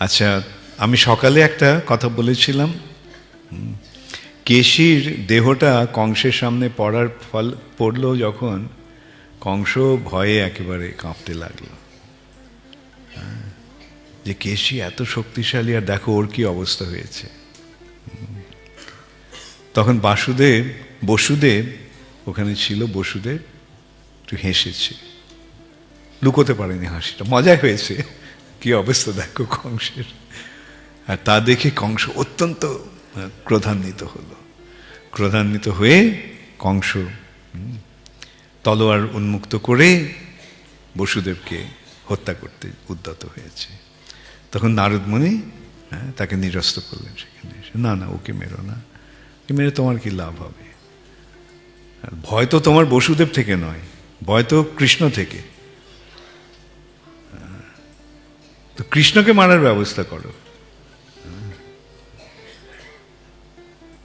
আচ্ছা আমি সকালে একটা কথা বলেছিলাম। কেশির দেহটা কংসের সামনে পড়ার ফল পড়ল যখন কংস ভয়ে একেবারে কাঁপতে লাগল। হ্যাঁ, যে কেশি এত শক্তিশালী আর দেখো ওর কি অবস্থা হয়েছে। তখন বাসুদেব বসুদেব ওখানে ছিল বসুদেব একটু হেসেছে। লুকোতে পারেনি হাসিটা মজা হয়েছে। কি অবস্থা দেখো কংসের? আর তা দেখে কংস অত্যন্ত ক্রোধান্বিত হলো। ক্রোধান্বিত হয়ে কংস তলোয়ার উন্মুক্ত করে বসুদেবকে হত্যা করতে উদ্যত হয়েছে। তখন নারদমণি হ্যাঁ, তাকে নিরস্ত করলেন সেখানে। না না ওকে মেরো না। ওকে মেরে তোমার কি লাভ হবে? ভয় তো তোমার বসুদেব থেকে নয় ভয় তো কৃষ্ণ থেকে। তো কৃষ্ণকে মারার ব্যবস্থা করো।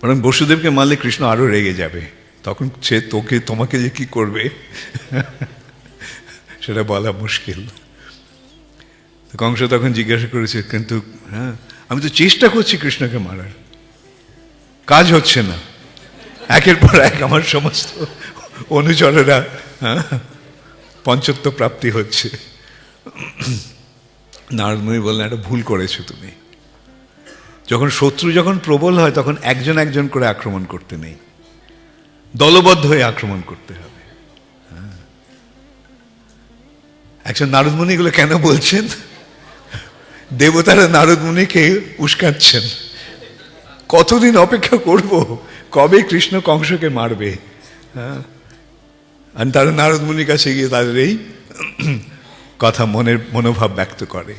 বরং বসুদেবকে মারলে কৃষ্ণ আরও রেগে যাবে। তখন সে তোকে তোমাকে যে কি করবে সেটা বলা মুশকিল। কংস তখন জিজ্ঞাসা করেছে কিন্তু হ্যাঁ আমি তো চেষ্টা করছি কৃষ্ণকে মারার। কাজ হচ্ছে না। একের পর এক আমার সমস্ত অনুচরেরা হ্যাঁ, পঞ্চত্ব প্রাপ্তি হচ্ছে। নারদমণি বললেন, একটা ভুল করেছ তুমি। যখন শত্রু যখন প্রবল হয়, তখন একজন একজন করে আক্রমণ করতে নেই। দলবদ্ধ হয়ে আক্রমণ করতে হবে। হ্যাঁ। একজন নারদমণি এগুলো কেন বলছেন? দেবতারা নারদমণিকে উস্কাচ্ছেন। কতদিন অপেক্ষা করব? কবে কৃষ্ণ কংসকে মারবে? হ্যাঁ। আর তারা নারদমণির কাছে গিয়ে তাদের এই কথা মনের মনোভাব ব্যক্ত করে।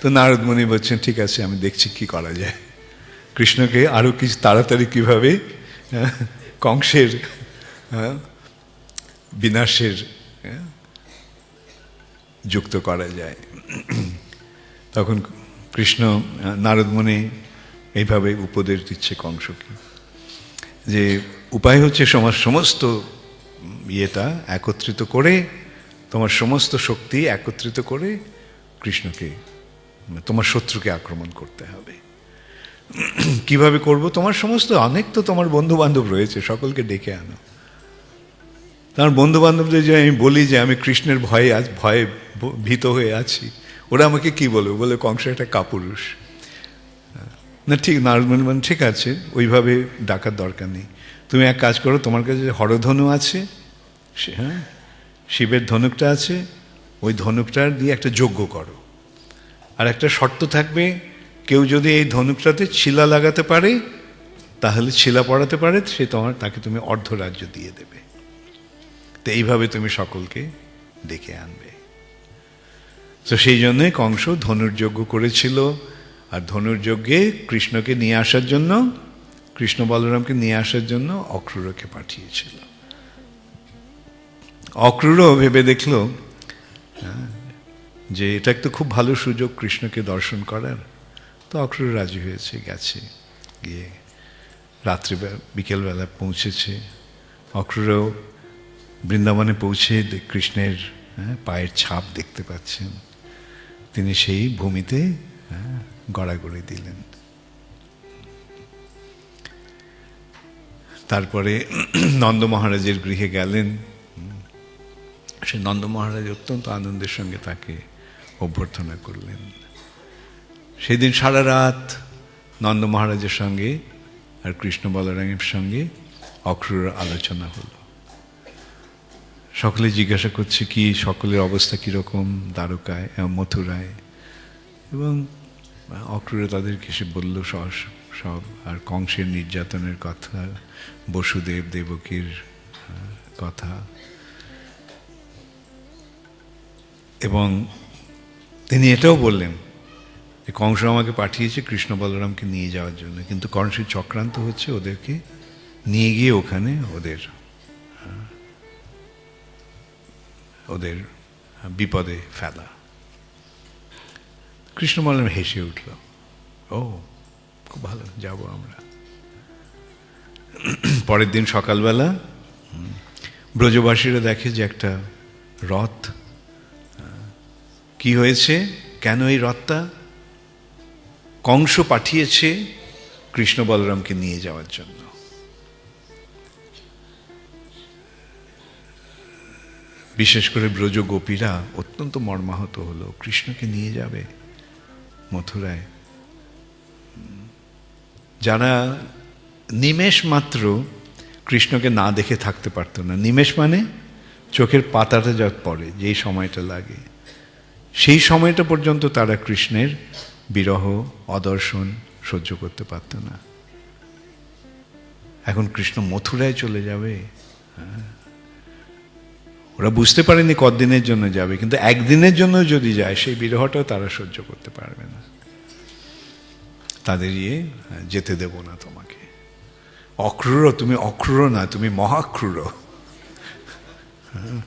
তো নারদমণি বলছেন ঠিক আছে আমি দেখছি কি করা যায়। কৃষ্ণকে আরও কিছু তাড়াতাড়ি কীভাবে হ্যাঁ, কংসের হ্যাঁ, বিনাশের হ্যাঁ, যুক্ত করা যায়। তখন কৃষ্ণ নারদমণি এইভাবে উপদেশ দিচ্ছে কংসকে। যে উপায় হচ্ছে সমাজ সমস্ত ইয়েটা একত্রিত করে তোমার সমস্ত শক্তি একত্রিত করে কৃষ্ণকে তোমার শত্রুকে আক্রমণ করতে হবে। কীভাবে করব? তোমার সমস্ত, অনেক তো তোমার বন্ধু বান্ধব রয়েছে, সকলকে ডেকে আনো। তার বন্ধু বান্ধবদের যে আমি বলি যে আমি কৃষ্ণের ভয়ে আজ, ভয়ে ভীত হয়ে আছি, ওরা আমাকে কি বলবে? বলে কংস একটা কাপুরুষ। না, ঠিক, নারদমণি মানে ঠিক আছে, ওইভাবে ডাকার দরকার নেই। তুমি এক কাজ করো, তোমার কাছে হরধনু আছে, সে হ্যাঁ? শিবের ধনুকটা আছে, ওই ধনুকটার দিয়ে একটা যজ্ঞ করো। আর একটা শর্ত থাকবে, কেউ যদি এই ধনুকটাতে ছিলা লাগাতে পারে, তাহলে ছিলা পড়াতে পারে, সে তোমার, তাকে তুমি অর্ধরাজ্য দিয়ে দেবে। তো এইভাবে তুমি সকলকে ডেকে আনবে। তো সেই জন্যে কংস ধনুর্যজ্ঞ করেছিল, আর ধনুর্যজ্ঞে কৃষ্ণকে নিয়ে আসার জন্য, কৃষ্ণ বলরামকে নিয়ে আসার জন্য অক্রূরকে পাঠিয়েছিল। অক্রূরও ভেবে দেখল হ্যাঁ, যে এটা একটা খুব ভালো সুযোগ কৃষ্ণকে দর্শন করার। তো অক্রূর রাজি হয়েছে গেছে গিয়ে রাত্রি বিকেলবেলা পৌঁছেছে। অক্রূরও বৃন্দাবনে পৌঁছে কৃষ্ণের হ্যাঁ, পায়ের ছাপ দেখতে পাচ্ছেন। তিনি সেই ভূমিতে হ্যাঁ, গড়াগড়ি দিলেন। তারপরে নন্দ মহারাজের গৃহে গেলেন। সে নন্দ মহারাজ অত্যন্ত আনন্দের সঙ্গে তাকে অভ্যর্থনা করলেন। সেদিন সারা রাত নন্দ মহারাজের সঙ্গে আর কৃষ্ণ বলরামের সঙ্গে অক্রুর আলোচনা হলো। সকলে জিজ্ঞাসা করছে, কি সকলের অবস্থা কীরকম? দ্বারকায় মথুরায়? এবং অক্রুরে তাদেরকে সে বলল, সব আর কংসের নির্যাতনের কথা, বসুদেব, দেবকীর কথা। এবং তিনি এটাও বললেন যে কংস আমাকে পাঠিয়েছে কৃষ্ণ বলরামকে নিয়ে যাওয়ার জন্য, কিন্তু কংসের চক্রান্ত হচ্ছে ওদেরকে নিয়ে গিয়ে ওখানে ওদের ওদের বিপদে ফেলা। কৃষ্ণ বলরাম হেসে উঠল, ও, খুব ভালো, যাব আমরা। পরের দিন সকালবেলা ব্রজবাসীরা দেখে যে একটা রথ কি হয়েছে? কেন এই রথটা? কংস পাঠিয়েছে কৃষ্ণ বলরামকে নিয়ে যাওয়ার জন্য। বিশেষ করে ব্রজ গোপীরা অত্যন্ত মর্মাহত হলো। কৃষ্ণকে নিয়ে যাবে মথুরায়। যারা নিমেষ মাত্র কৃষ্ণকে না দেখে থাকতে পারতো না। নিমেষ মানে চোখের পাতাটা যা পড়ে, যেই সময়টা লাগে। সেই সময়টা পর্যন্ত তারা কৃষ্ণের বিরহ অদর্শন সহ্য করতে পারত না। এখন কৃষ্ণ মথুরায় চলে যাবে। হ্যাঁ। ওরা বুঝতে পারেনি কদিনের জন্য যাবে কিন্তু একদিনের জন্য যদি যায় সেই বিরহটাও তারা সহ্য করতে পারবে না। তাদের ইয়ে হ্যাঁ, যেতে দেব না তোমাকে। অক্রূর তুমি অক্রূর না তুমি মহাক্রূর। হ্যাঁ।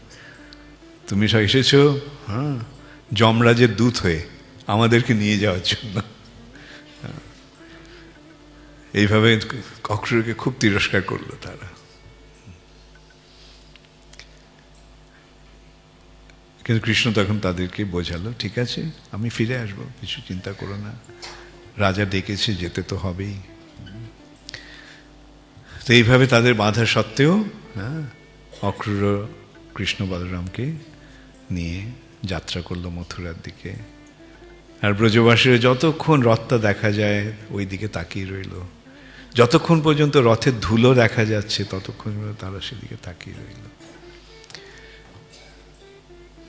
তুমি সব এসেছ হ্যাঁ। যমরাজের দূত হয়ে আমাদেরকে নিয়ে যাওয়ার জন্য। এইভাবে অক্রূরকে খুব তিরস্কার করল তারা। কিন্তু কৃষ্ণ তখন তাদেরকে বোঝালো, ঠিক আছে, আমি ফিরে আসব, কিছু চিন্তা করো না। রাজা ডেকেছে, যেতে তো হবেই। তো এইভাবে তাদের বাধা সত্ত্বেও হ্যাঁ অক্রূর কৃষ্ণ বলরামকে নিয়ে যাত্রা করল মথুরার দিকে। আর ব্রজবাসীরা যতক্ষণ রথটা দেখা যায় ওই দিকে তাকিয়ে রইল। যতক্ষণ পর্যন্ত রথের ধুলো দেখা যাচ্ছে ততক্ষণ তারা সেদিকে তাকিয়ে রইল।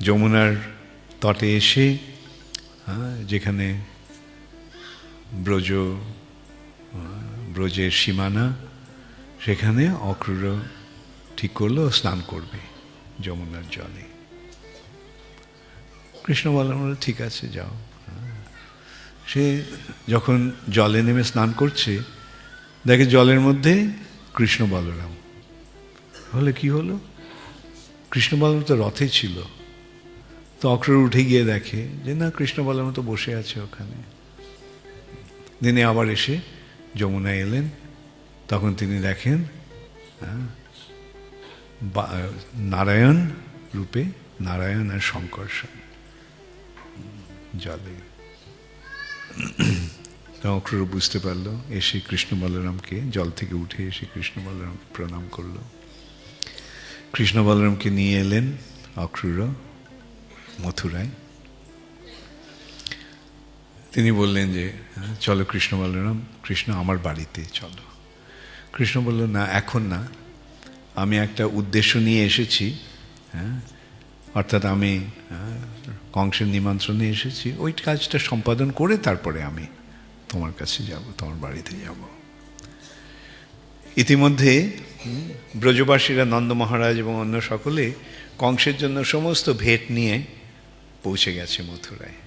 যমুনার তটে এসে হ্যাঁ, যেখানে ব্রজ ব্রজের সীমানা সেখানে অক্রূর ঠিক করল স্নান করবে যমুনার জলে। কৃষ্ণ বললাম ঠিক আছে যাও। সে যখন জলে নেমে স্নান করছে দেখে জলের মধ্যে কৃষ্ণ বলরাম। হলে কি হলো? কৃষ্ণ বলরাম তো রথে ছিল। তো অক্রর উঠে গিয়ে দেখে যে না কৃষ্ণ বলরাম তো বসে আছে ওখানে। দিনে আবার এসে যমুনা এলেন। তখন তিনি দেখেন হ্যাঁ, নারায়ণ রূপে নারায়ণ আর শঙ্কর শঙ্কর্ষণ জলে অক্রূর বুঝতে পারল এসে কৃষ্ণ বলরামকে জল থেকে উঠে এসে কৃষ্ণ বলরামকে প্রণাম করল। কৃষ্ণ বলরামকে নিয়ে এলেন অক্রূর মথুরায়। তিনি বললেন যে হ্যাঁ, চলো কৃষ্ণ বলরাম কৃষ্ণ আমার বাড়িতে চলো। কৃষ্ণ বলল না এখন না। আমি একটা উদ্দেশ্য নিয়ে এসেছি হ্যাঁ অর্থাৎ আমি কংসের নিমন্ত্রণে এসেছি। ওই কাজটা সম্পাদন করে তারপরে আমি তোমার কাছে যাব, তোমার বাড়িতে যাব। ইতিমধ্যে ব্রজবাসীরা, নন্দ মহারাজ এবং অন্য সকলে কংসের জন্য সমস্ত ভেট নিয়ে পৌঁছে গেছে মথুরায়।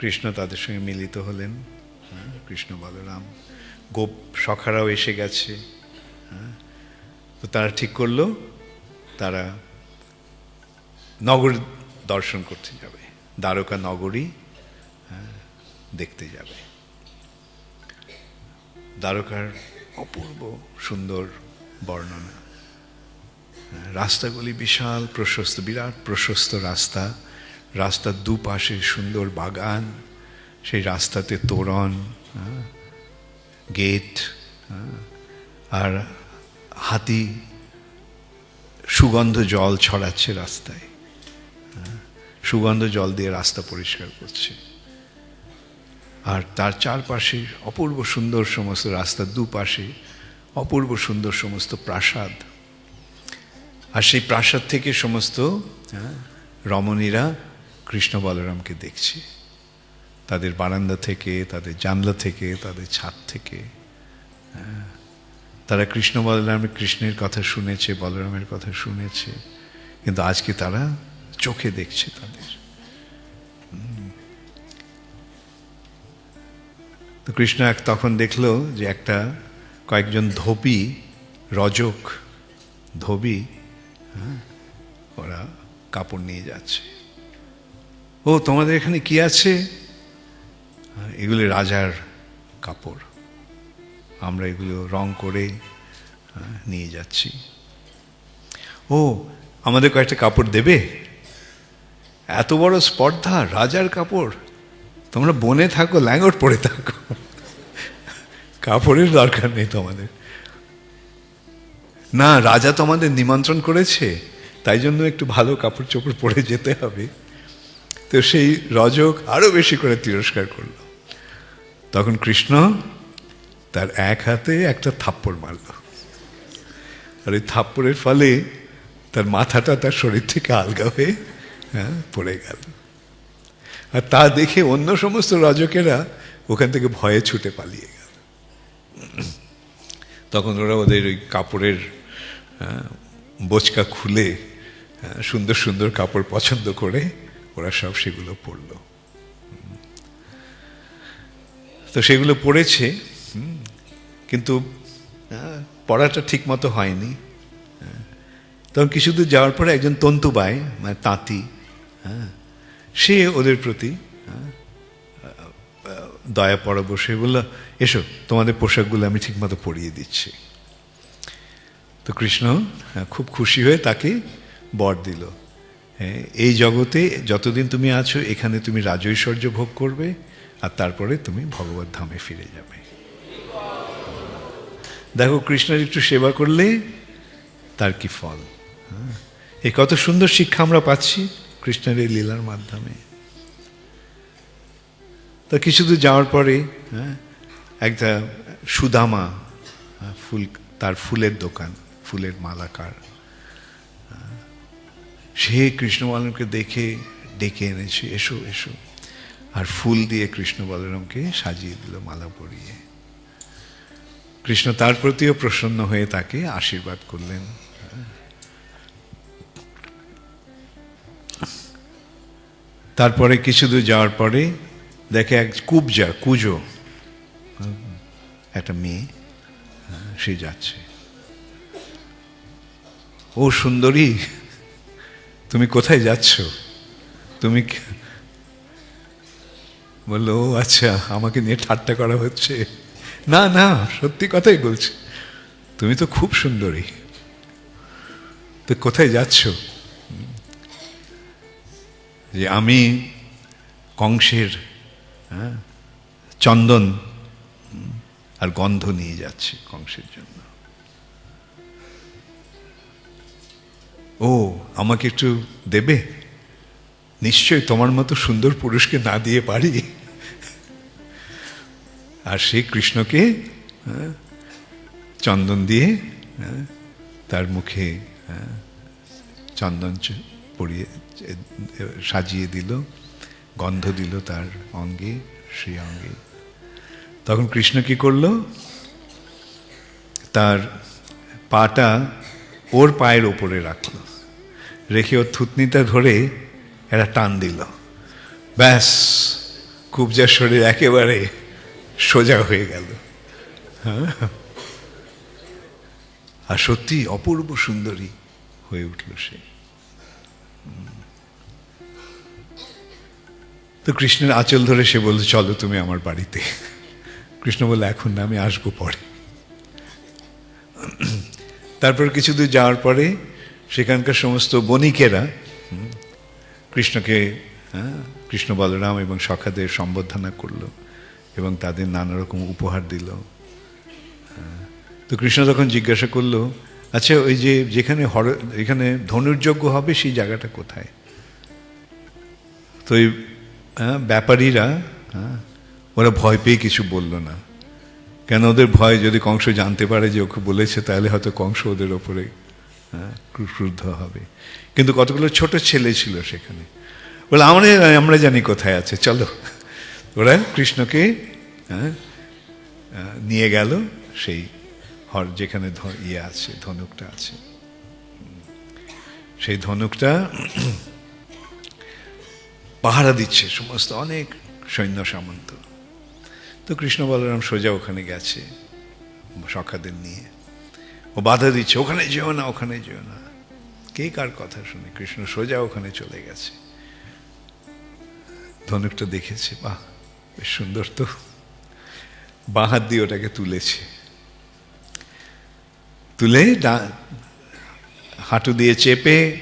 কৃষ্ণ তাদের সঙ্গে মিলিত হলেন কৃষ্ণ বলরাম। গোপ সখারাও এসে গেছে তো তারা ঠিক করল, তারা নগর দর্শন করতে যাবে। দ্বারকা নগরী দেখতে যাবে। দ্বারকার অপূর্ব সুন্দর বর্ণনা। রাস্তাগুলি বিশাল, প্রশস্ত, বিরাট প্রশস্ত রাস্তা। রাস্তার দুপাশে সুন্দর বাগান, সেই রাস্তাতে তোরণ গেট আর হাতি সুগন্ধ জল ছড়াচ্ছে রাস্তায়। সুগন্ধ জল দিয়ে রাস্তা পরিষ্কার করছে। আর তার চারপাশে অপূর্ব সুন্দর সমস্ত রাস্তার দুপাশে অপূর্ব সুন্দর সমস্ত প্রাসাদ। আর সেই প্রাসাদ থেকে সমস্ত হ্যাঁ, রমণীরা কৃষ্ণ বলরামকে দেখছে। তাদের বারান্দা থেকে তাদের জানলা থেকে তাদের ছাদ থেকে হ্যাঁ, তারা কৃষ্ণ বলরামের কৃষ্ণের কথা শুনেছে বলরামের কথা শুনেছে। কিন্তু আজকে তারা চোখে দেখছে তাদের। তো কৃষ্ণ এক তখন দেখল যে একটা কয়েকজন ধোপি রজক ধোবি হ্যাঁ, ওরা কাপড় নিয়ে যাচ্ছে। ও তোমাদের এখানে কি আছে? এগুলি রাজার কাপড়। আমরা এগুলো রং করে হ্যাঁ, নিয়ে যাচ্ছি। ও আমাদের কয়েকটা কাপড় দেবে? এত বড় স্পর্ধা, রাজার কাপড়। তোমরা বনে থাকো ল্যাঙ্গট পরে থাকো। কাপড়ের দরকার নেই তোমাদের। না, রাজা তোমাদের নিমন্ত্রণ করেছে, তাই জন্য একটু ভালো কাপড় চোপড় পরে যেতে হবে। তো সেই রজক আরও বেশি করে তিরস্কার করল। তখন কৃষ্ণ তার এক হাতে একটা থাপ্পড় মারল। আর ওই থাপ্পড়ের ফলে তার মাথাটা তার শরীর থেকে আলগা হয়ে হ্যাঁ পড়ে গেল। আর তা দেখে অন্য সমস্ত রাজকেরা ওখান থেকে ভয়ে ছুটে পালিয়ে গেল। তখন ওরা ওদের ওই কাপড়ের আহ, বোচকা খুলে আহ, সুন্দর সুন্দর কাপড় পছন্দ করে ওরা সব সেগুলো পরলো। তো সেগুলো পড়েছে কিন্তু আহ, পড়াটা ঠিক মতো হয়নি। হ্যাঁ। তখন কিছু দূর যাওয়ার পরে একজন তন্তুবাই মানে তাঁতি হ্যাঁ সে ওদের প্রতি দয়া বসে বলল এসো তোমাদের পোশাকগুলো আমি ঠিকমতো পরিয়ে দিচ্ছি। তো কৃষ্ণ হ্যাঁ, খুব খুশি হয়ে তাকে বর দিল। হ্যাঁ, এই জগতে যতদিন তুমি আছো এখানে তুমি রাজৈশ্বর্য ভোগ করবে আর তারপরে তুমি ভগবত ধামে ফিরে যাবে। দেখো কৃষ্ণের একটু সেবা করলে তার কি ফল? হ্যাঁ, এই কত সুন্দর শিক্ষা আমরা পাচ্ছি। কৃষ্ণের এই লীলার মাধ্যমে। তা কিছু দূর যাওয়ার পরে হ্যাঁ, একটা সুদামা হ্যাঁ, ফুল তার ফুলের দোকান ফুলের মালাকার হ্যাঁ, সে কৃষ্ণ বলরামকে দেখে ডেকে এনেছে এসো এসো। আর ফুল দিয়ে কৃষ্ণ বলরামকে সাজিয়ে দিল মালা পরিয়ে। কৃষ্ণ তার প্রতিও প্রসন্ন হয়ে তাকে আশীর্বাদ করলেন। তারপরে কিছু দূর যাওয়ার পরে দেখে এক কুবজা কুজো। একটা মেয়ে হ্যাঁ, সে যাচ্ছে। ও সুন্দরী তুমি কোথায় যাচ্ছ? তুমি বলল ও আচ্ছা আমাকে নিয়ে ঠাট্টা করা হচ্ছে। না না সত্যি কথাই বলছি। তুমি তো খুব সুন্দরী। তো কোথায় যাচ্ছ? যে আমি কংসের হ্যাঁ, চন্দন আর গন্ধ নিয়ে যাচ্ছি কংসের জন্য। ও আমাকে একটু দেবে? নিশ্চয় তোমার মতো সুন্দর পুরুষকে না দিয়ে পারি। আর সে কৃষ্ণকে হ্যাঁ, চন্দন দিয়ে হ্যাঁ, তার মুখে চন্দন পরিয়ে সাজিয়ে দিল, গন্ধ দিল তার অঙ্গে, সেই অঙ্গে। তখন কৃষ্ণ কি করল? তার পাটা ওর পায়ের ওপরে রাখল। রেখে ওর থুতনিটা ধরে একটা টান দিল। ব্যাস কুবজার শরীর একেবারে সোজা হয়ে গেল। হ্যাঁ? আর সত্যি অপূর্ব সুন্দরী হয়ে উঠল সে। তো কৃষ্ণের আঁচল ধরে সে বলল চলো তুমি আমার বাড়িতে। কৃষ্ণ বলল এখন না আমি আসব পরে। তারপর কিছু দূর যাওয়ার পরে সেখানকার সমস্ত বণিকেরা কৃষ্ণকে হ্যাঁ, কৃষ্ণ বলরাম এবং সখাদের সম্বর্ধনা করল এবং তাদের নানা রকম উপহার দিল। হ্যাঁ, তো কৃষ্ণ তখন জিজ্ঞাসা করল আচ্ছা ওই যে যেখানে হর এখানে ধনুর্যজ্ঞ হবে সেই জায়গাটা কোথায়? তো ওই হ্যাঁ, ব্যাপারীরা হ্যাঁ, ওরা ভয় পেয়ে কিছু বলল না। কেন ওদের ভয়? যদি কংস জানতে পারে যে ওকে বলেছে তাহলে হয়তো কংস ওদের ওপরে হ্যাঁ, ক্রু- ক্রুদ্ধ হবে। কিন্তু কতগুলো ছোট ছেলে ছিল সেখানে। বলে আমরা আমরা জানি কোথায় আছে চলো। ওরা কৃষ্ণকে নিয়ে গেল সেই হর যেখানে ইয়ে আছে, ধনুকটা আছে। সেই ধনুকটা পাহারা দিচ্ছে সমস্ত অনেক সৈন্য সামন্ত। তো কৃষ্ণ বলরাম সোজা ওখানে গেছে, সখাদের নিয়ে। ও বাধা দিচ্ছে, ওখানে যেও না, ওখানে যেও না। কে কার কথা শুনে? কৃষ্ণ সোজা ওখানে চলে গেছে। ধনুকটা দেখেছে, বাহ, বেশ সুন্দর তো। বাঁ হাত দিয়ে ওটাকে তুলেছে। তুলে ডা- হাঁটু দিয়ে চেপে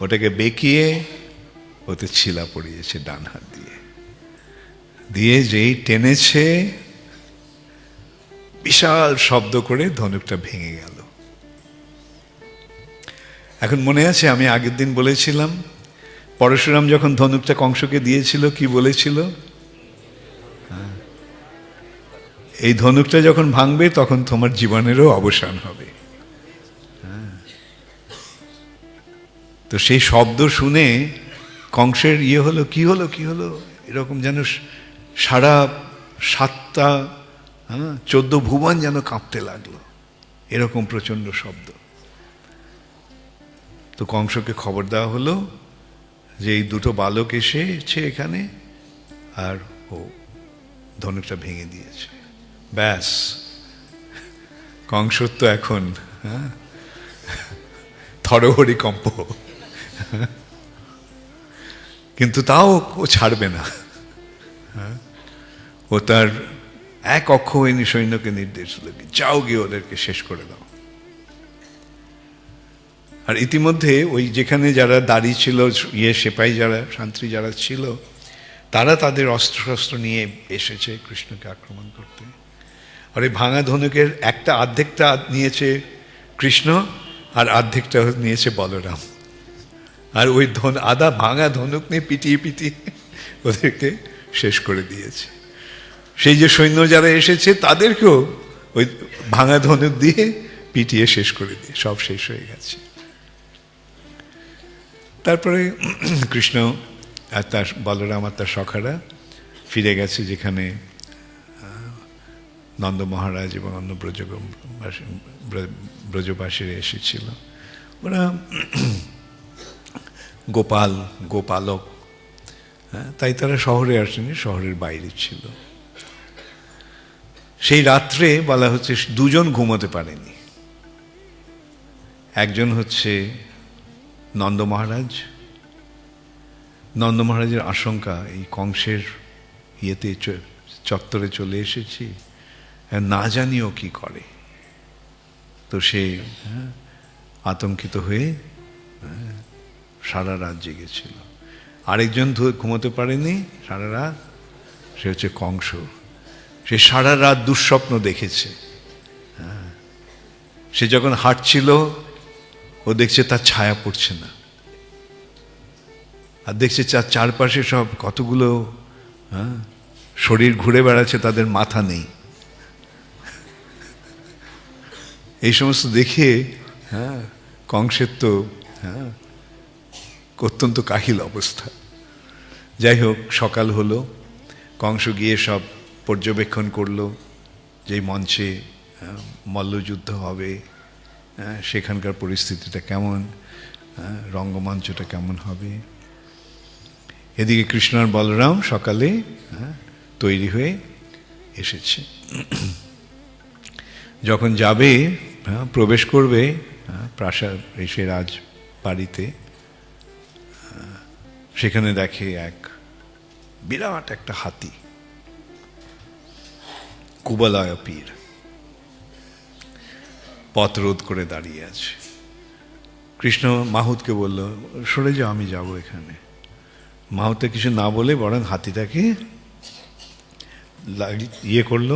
ওটাকে বেঁকিয়ে ওতে ছিলা পড়িয়েছে, ডান হাত দিয়ে। দিয়ে যেই টেনেছে, বিশাল শব্দ করে ধনুকটা ভেঙে গেল। এখন মনে আছে, আমি আগের দিন বলেছিলাম, পরশুরাম যখন ধনুকটা কংসকে দিয়েছিল, কি বলেছিল? হ্যাঁ। এই ধনুকটা যখন ভাঙবে, তখন তোমার জীবনেরও অবসান হবে। তো সেই শব্দ শুনে কংসের ইয়ে হলো, কি হলো কি হলো? এরকম যেন সারা সাতটা হ্যাঁ চোদ্দ ভুবন যেন কাঁপতে লাগল। এরকম প্রচণ্ড শব্দ। তো কংসকে খবর দেওয়া হলো যে এই দুটো বালক এসেছে এখানে আর ও ধনুকটা ভেঙে দিয়েছে। ব্যাস। কংসর তো এখন হ্যাঁ থরহরি কম্প। কিন্তু তাও ও ছাড়বে না। হ্যাঁ? ও তার এক অক্ষ হয়নি সৈন্যকে নির্দেশ দিল যাও গিয়ে ওদেরকে শেষ করে দাও। আর ইতিমধ্যে ওই যেখানে যারা দাঁড়িয়ে ছিল ইয়ে সেপাই যারা, শান্তি যারা ছিল, তারা তাদের অস্ত্র শস্ত্র নিয়ে এসেছে কৃষ্ণকে আক্রমণ করতে। আর এই ভাঙা ধনুকের একটা অর্ধেকটা নিয়েছে কৃষ্ণ, আর অর্ধেকটা নিয়েছে বলরাম। আর ওই ধন আদা ভাঙা ধনুক নিয়ে পিটিয়ে পিটিয়ে ওদেরকে শেষ করে দিয়েছে। সেই যে সৈন্য যারা এসেছে, তাদেরকেও ওই ভাঙা ধনুক দিয়ে পিটিয়ে শেষ করে দিয়ে সব শেষ হয়ে গেছে। তারপরে কৃষ্ণ আর তার বলরাম আর তার সখারা ফিরে গেছে যেখানে নন্দ মহারাজ এবং অন্য ব্রজ ব্রজবাসীরা এসেছিল। ওরা গোপাল গোপালক। হ্যাঁ তাই তারা শহরে আসেনি শহরের বাইরে ছিল। সেই রাত্রে বলা হচ্ছে দুজন ঘুমোতে পারেনি। একজন হচ্ছে নন্দ মহারাজ। নন্দ মহারাজের আশঙ্কা এই কংসের ইয়েতে চত্বরে চলে এসেছি না জানিও কি করে। তো সে হ্যাঁ, আতঙ্কিত হয়ে হ্যাঁ, সারা রাত জেগেছিল। আরেকজন ঘুমোতে পারেনি, সারা রাত। সে হচ্ছে কংস। সে সারা রাত দুঃস্বপ্ন দেখেছে। হ্যাঁ। সে যখন হাঁটছিল, ও দেখছে তার ছায়া পড়ছে না। আর দেখছে তার চারপাশে সব কতগুলো হ্যাঁ শরীর ঘুরে বেড়াচ্ছে, তাদের মাথা নেই। এই সমস্ত দেখে হ্যাঁ কংসের তো হ্যাঁ অত্যন্ত কাহিল অবস্থা। যাই হোক, সকাল হলো, কংস গিয়ে সব পর্যবেক্ষণ করল, যেই মঞ্চে মল্লযুদ্ধ হবে সেখানকার পরিস্থিতিটা কেমন রঙ্গমঞ্চটা কেমন হবে। এদিকে কৃষ্ণ আর বলরাম সকালে তৈরি হয়ে এসেছে। যখন যাবে প্রবেশ করবে প্রাসাদ, এসে রাজ বাড়িতে সেখানে দেখে এক বিরাট একটা হাতি। কুবলয় পীর। পথ রোধ করে দাঁড়িয়ে আছে। কৃষ্ণ মাহুতকে বলল, সরে যাও, আমি যাব এখানে। মাহুতে কিছু না বলে বরং হাতিটাকে ইয়ে করল,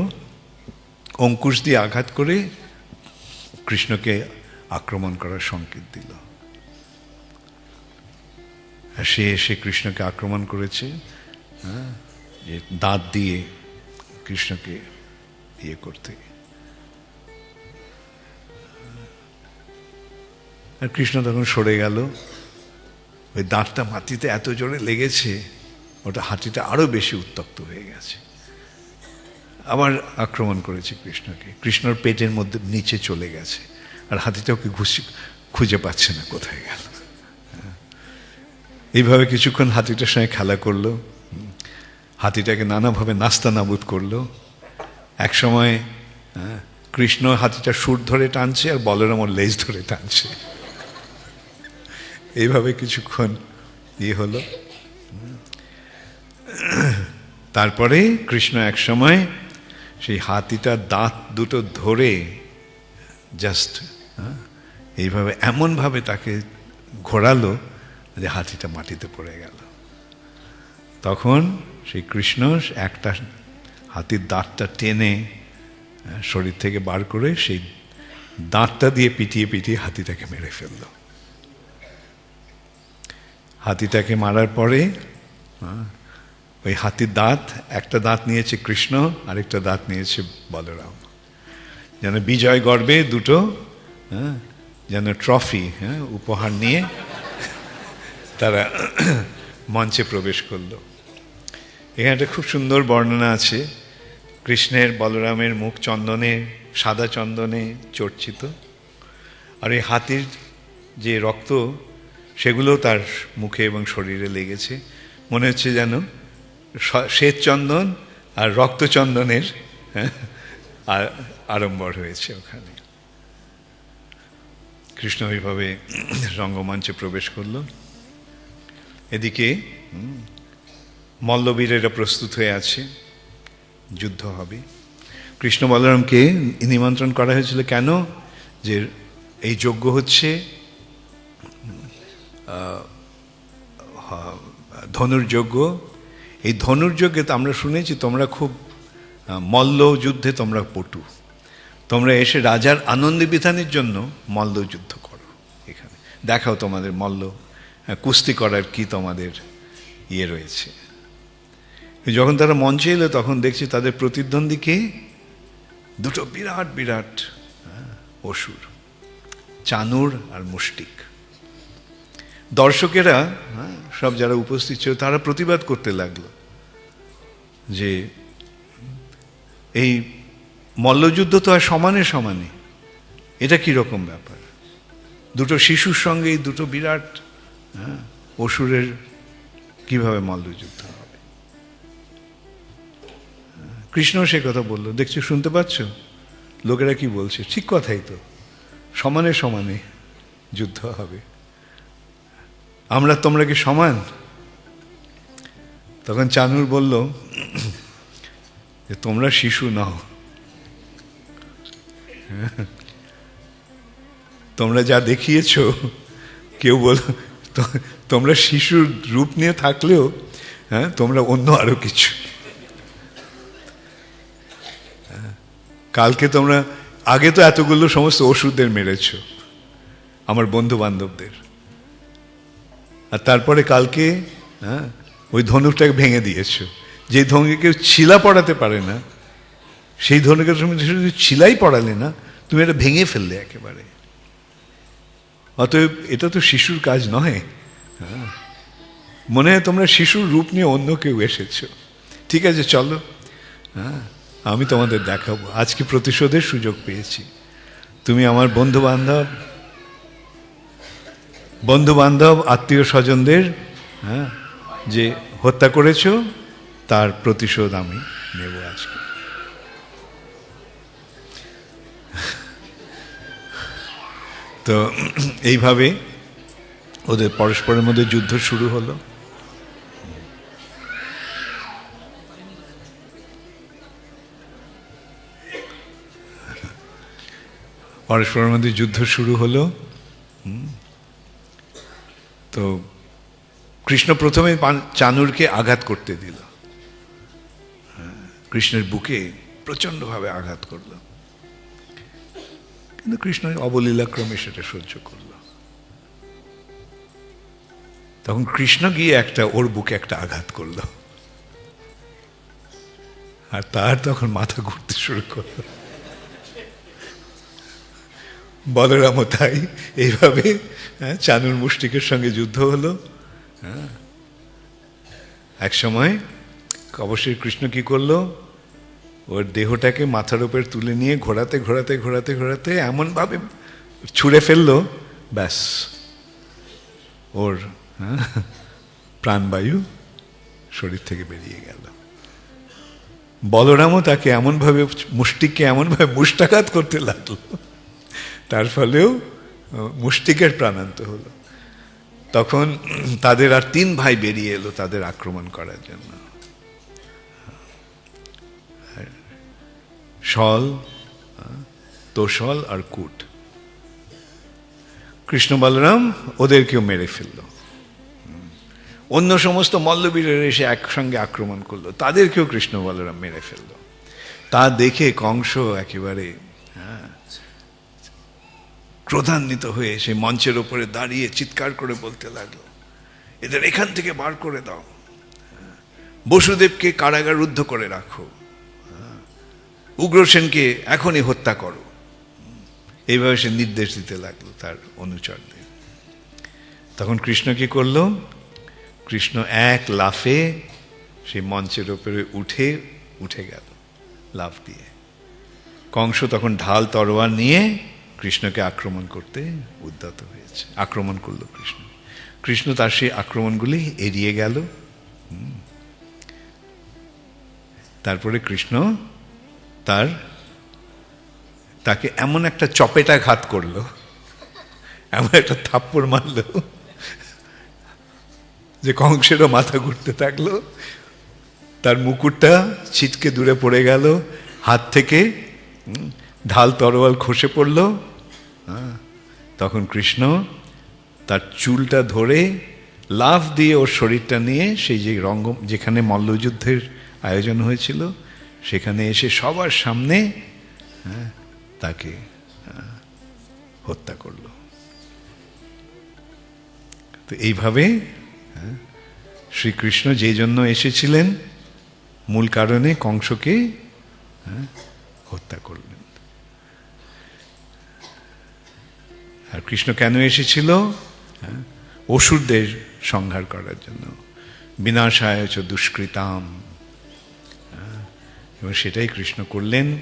অঙ্কুশ দিয়ে আঘাত করে কৃষ্ণকে আক্রমণ করার সংকেত দিল। সে এসে কৃষ্ণকে আক্রমণ করেছে হ্যাঁ যে দাঁত দিয়ে কৃষ্ণকে ইয়ে করতে। আর কৃষ্ণ তখন সরে গেল। ওই দাঁতটা মাটিতে এত জোরে লেগেছে, ওটা হাতিটা আরও বেশি উত্তপ্ত হয়ে গেছে। আবার আক্রমণ করেছে কৃষ্ণকে। কৃষ্ণর পেটের মধ্যে নিচে চলে গেছে, আর হাতিটা ওকে ঘুষি খুঁজে পাচ্ছে না, কোথায় গেল। এইভাবে কিছুক্ষণ হাতিটার সঙ্গে খেলা করল। হাতিটাকে নানাভাবে নাস্তা নাবুদ করল। এক সময় কৃষ্ণ হাতিটা সুর ধরে টানছে আর বলরাম ওর লেজ ধরে টানছে। এইভাবে কিছুক্ষণ ইয়ে হলো। তারপরে কৃষ্ণ এক সময় সেই হাতিটার দাঁত দুটো ধরে জাস্ট এইভাবে এমনভাবে তাকে ঘোরালো যে হাতিটা মাটিতে পড়ে গেল। তখন সেই কৃষ্ণ একটা হাতির দাঁতটা টেনে শরীর থেকে বার করে সেই দাঁতটা দিয়ে পিটিয়ে পিটিয়ে হাতিটাকে মেরে ফেলল। হাতিটাকে মারার পরে ওই হাতির দাঁত, একটা দাঁত নিয়েছে কৃষ্ণ, আরেকটা দাঁত নিয়েছে বলরাম। যেন বিজয় গর্বে দুটো হ্যাঁ যেন ট্রফি হ্যাঁ উপহার নিয়ে তারা মঞ্চে প্রবেশ করল। এখানে একটা খুব সুন্দর বর্ণনা আছে। কৃষ্ণের বলরামের মুখ চন্দনে সাদা চন্দনে চর্চিত। আর এই হাতির যে রক্ত সেগুলো তার মুখে এবং শরীরে লেগেছে। মনে হচ্ছে যেন শ্বেত চন্দন আর রক্তচন্দনের হ্যাঁ, আড়ম্বর হয়েছে ওখানে। কৃষ্ণ ওইভাবে রঙ্গমঞ্চে প্রবেশ করল। এদিকে, মল্লবীরেরা প্রস্তুত হয়ে আছে, যুদ্ধ হবে। কৃষ্ণ বলরামকে নিমন্ত্রণ করা হয়েছিল কেন? যে এই যজ্ঞ হচ্ছে ধনুর্যজ্ঞ। এই ধনুর্যজ্ঞে তো আমরা শুনেছি, তোমরা খুব মল্ল যুদ্ধে তোমরা পটু। তোমরা এসে রাজার আনন্দ বিধানের জন্য মল্ল যুদ্ধ করো এখানে। দেখাও তোমাদের মল্ল কুস্তি করার কি তোমাদের ইয়ে রয়েছে? যখন তারা মঞ্চে এলো তখন দেখছি তাদের প্রতিদ্বন্দ্বীকে দুটো বিরাট বিরাট হ্যাঁ, অসুর চানুর আর মুষ্টিক। দর্শকেরা হ্যাঁ, সব যারা উপস্থিত ছিল তারা প্রতিবাদ করতে লাগল যে এই মল্লযুদ্ধ তো আর সমানে সমানে। এটা কীরকম ব্যাপার? দুটো শিশুর সঙ্গে দুটো বিরাট হ্যাঁ, অসুরের কীভাবে মল্লযুদ্ধ হবে? কৃষ্ণ সে কথা বলল দেখছ শুনতে পাচ্ছ? লোকেরা কি বলছে? ঠিক কথাই তো। সমানে সমানে যুদ্ধ হবে। আমরা তোমরা কি সমান? তখন চানুর বলল যে তোমরা শিশু নাও। তোমরা যা দেখিয়েছ কেউ বল তোমরা শিশুর রূপ নিয়ে থাকলেও হ্যাঁ তোমরা অন্য আরও কিছু। কালকে তোমরা, আগে তো এতগুলো সমস্ত ওষুধদের মেরেছ, আমার বন্ধু বান্ধবদের আর তারপরে কালকে হ্যাঁ ওই ধনুকটাকে ভেঙে দিয়েছ। যে ধনুকে কেউ ছিলা পড়াতে পারে না, সেই ধনুকের তুমি শুধু ছিলাই পড়ালে না, তুমি এটা ভেঙে ফেললে একেবারে। অতএব এটা তো শিশুর কাজ নয় হ্যাঁ। মনে হয় তোমরা শিশুর রূপ নিয়ে অন্য কেউ এসেছ। ঠিক আছে, চলো। হ্যাঁ আমি তোমাদের দেখাবো। আজকে প্রতিশোধের সুযোগ পেয়েছি। তুমি আমার বন্ধু বান্ধব বন্ধু বান্ধব আত্মীয় স্বজনদের হ্যাঁ যে হত্যা করেছ, তার প্রতিশোধ আমি নেব আজকে। তো এইভাবে ওদের পরস্পরের মধ্যে যুদ্ধ শুরু হলো। পরস্পরের মধ্যে যুদ্ধ শুরু হলো। তো কৃষ্ণ প্রথমে চানুরকে আঘাত করতে দিল। হ্যাঁ, কৃষ্ণের বুকে প্রচণ্ডভাবে আঘাত করল। কিন্তু কৃষ্ণ অবলীলাক্রমে সেটা সহ্য করল। তখন কৃষ্ণ গিয়ে একটা ওর বুকে একটা আঘাত করল। আর তার তখন মাথা ঘুরতে শুরু করল। বলরামও তাই এইভাবে হ্যাঁ, চানুর মুষ্টিকের সঙ্গে যুদ্ধ হলো হ্যাঁ। এক সময় অবশ্যই কৃষ্ণ কি করল? ওর দেহটাকে মাথার উপর তুলে নিয়ে ঘোরাতে ঘোরাতে ঘোরাতে ঘোরাতে এমনভাবে ছুঁড়ে ফেলল ব্যাস। ওর হ্যাঁ, প্রাণবায়ু শরীর থেকে বেরিয়ে গেল। বলরামও তাকে এমনভাবে মুষ্টিককে এমনভাবে মুষ্টাঘাত করতে লাগল। তার ফলেও মুষ্টিকের প্রাণান্ত হলো। তখন তাদের আর তিন ভাই বেরিয়ে এলো তাদের আক্রমণ করার জন্য। শল তোশল আর কুট। কৃষ্ণ বলরাম ওদেরকেও মেরে ফেলল। অন্য সমস্ত মল্লবীরের এসে একসঙ্গে আক্রমণ করল। তাদেরকেও কৃষ্ণ বলরাম মেরে ফেলল। তা দেখে কংস একেবারে হ্যাঁ, ক্রোধান্বিত হয়ে সেই মঞ্চের ওপরে দাঁড়িয়ে চিৎকার করে বলতে লাগল এদের এখান থেকে বার করে দাও। বসুদেবকে কারাগার রুদ্ধ করে রাখো। হ্যাঁ, উগ্রসেনকে এখনই হত্যা করো। এইভাবে সে নির্দেশ দিতে লাগল তার অনুচরদের। তখন কৃষ্ণ কি করল? কৃষ্ণ এক লাফে সেই মঞ্চের ওপরে উঠে উঠে গেল লাফ দিয়ে। কংস তখন ঢাল তরোয়ার নিয়ে কৃষ্ণকে আক্রমণ করতে উদ্যত হয়েছে। আক্রমণ করল কৃষ্ণ। কৃষ্ণ তার সেই আক্রমণগুলি এড়িয়ে গেল। তারপরে কৃষ্ণ তার তাকে এমন একটা চপেটা ঘাত করল এমন একটা থাপ্পড় মারলো যে কংসেরও মাথা ঘুরতে থাকল। তার মুকুটটা ছিটকে দূরে পড়ে গেল হাত থেকে ঢাল তরোয়াল খসে পড়ল। হ্যাঁ, তখন কৃষ্ণ তার চুলটা ধরে লাফ দিয়ে ওর শরীরটা নিয়ে সেই যে রঙ্গ যেখানে মল্লযুদ্ধের আয়োজন হয়েছিল সেখানে এসে সবার সামনে হ্যাঁ, তাকে হ্যাঁ, হত্যা করল। তো এইভাবে হ্যাঁ, শ্রীকৃষ্ণ যে জন্য এসেছিলেন মূল কারণে কংসকে হত্যা করলেন। আর কৃষ্ণ কেন এসেছিল? অসুরদের সংহার করার জন্য। বিনাশায় চ দুষ্কৃতাম এবং সেটাই কৃষ্ণ করলেন।